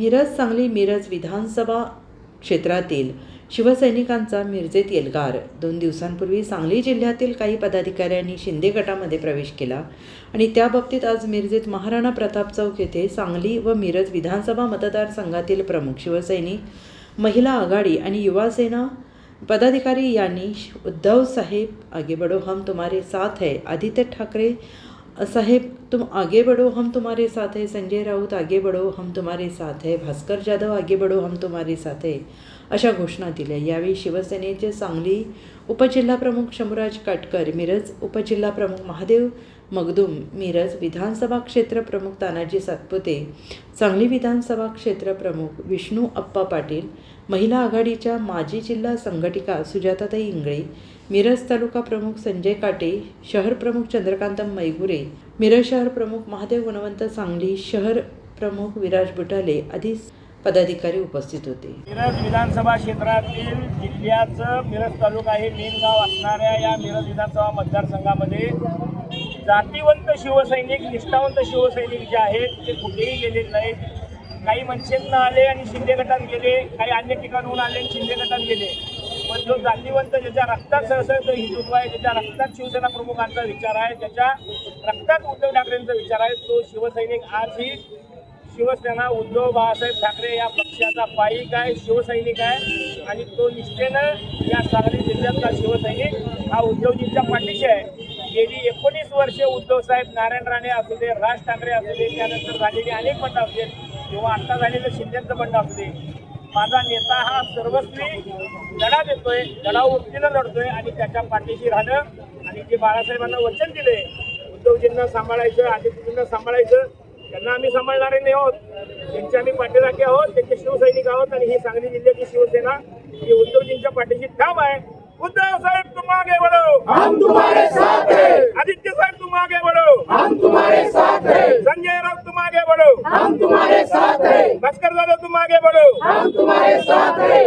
मिरज सांगली मिरज विधानसभा क्षेत्रातील शिवसैनिकांचा मिरजेत एल्गार दोन दिवसांपूर्वी सांगली जिल्ह्यातील काही पदाधिकाऱ्यांनी शिंदे गटामध्ये प्रवेश केला आणि त्याबाबतीत आज मिरजेत महाराणा प्रताप चौक येथे सांगली व मिरज विधानसभा मतदारसंघातील प्रमुख शिवसैनिक महिला आघाडी आणि युवासेना पदाधिकारी यांनी उद्धव साहेब आगे बडो हम तुम्हारे साथ है आदित्य ठाकरे साहेब तुम आगे बढ़ो हम तुम्हारे साथ है संजय राऊत आगे बढ़ो हम तुम्हारे साथ है भास्कर जाधव आगे बढ़ो हम तुम्हारे साथ है अशा घोषणा दिल्या. यावेळी शिवसेनेचे सांगली उपजिल्हाप्रमुख शंभूराज काटकर मिरज उपजिल्हाप्रमुख महादेव मगदूम मिरज विधानसभा क्षेत्र प्रमुख तानाजी सातपुते सांगली विधानसभा क्षेत्र प्रमुख विष्णू अप्पा पाटील महिला आघाडीच्या माजी जिल्हा संघटिका सुजाताताई इंगळे मिरज तालुका प्रमुख संजय काटे शहर प्रमुख चंद्रकांत मैगुरे मिरज शहर प्रमुख महादेव गुणवंत सांगली शहर प्रमुख विराज बुटाले आदी पदाधिकारी उपस्थित होते. मिरज विधानसभा क्षेत्रातील जिल्ह्याचं मिरज तालुका हे मेन गाव असणाऱ्या या मिरज विधानसभा मतदारसंघामध्ये जातीवंत शिवसैनिक निष्ठावंत शिवसैनिक जे आहेत ते कुठेही गेलेले नाहीत. काही मनसेतनं आले आणि शिंदे गटात गेले काही अन्य ठिकाणहून आले आणि शिंदे गटात गेले. पण जो जातीवंत ज्याच्या रक्तात सहसळतं हिंदुत्व आहे ज्याच्या रक्तात शिवसेना प्रमुखांचा विचार आहे ज्याच्या रक्तात उद्धव ठाकरेंचा विचार आहे तो शिवसैनिक आजही शिवसेना उद्धव बाळासाहेब ठाकरे या पक्षाचा पाईक आहे शिवसैनिक आहे. आणि तो निष्ठेनं या सांगली जिल्ह्यातला शिवसैनिक हा उद्धवजींच्या पाठीशी आहे. गेली एकोणीस वर्षे उद्धवसाहेब नारायण राणे असू दे राज ठाकरे असू दे त्यानंतर झालेली अनेक बंड असू देत. किंवा आता झालेलं शिंदेचं बंड असू दे. माझा नेता हा सर्वस्वी लढा देतोय लढा वृत्तीनं लढतोय आणि त्याच्या पाठीशी राहणं आणि जे बाळासाहेबांना वचन दिले उद्धवजींना सांभाळायचं आदित्यजींना सांभाळायचं त्यांना आम्ही सांभाळणारे नाही आहोत. त्यांचे आम्ही पाठीराखे आहोत त्यांचे शिवसैनिक आहोत आणि ही सांगली जिल्ह्याची शिवसेना ही उद्धवजींच्या पाठीशी ठाम आहे. उद्धव साहेब तुम्हाला आगे बढ़ो हम तुम्हारे साथ हैं आदित्य साहेब तुम आगे बढ़ो हम तुम्हारे साथ हैं संजय राउत तुम आगे बढ़ो हम तुम्हारे साथ हैं भास्कर जाधव तुम आगे बढ़ो हम तुम्हारे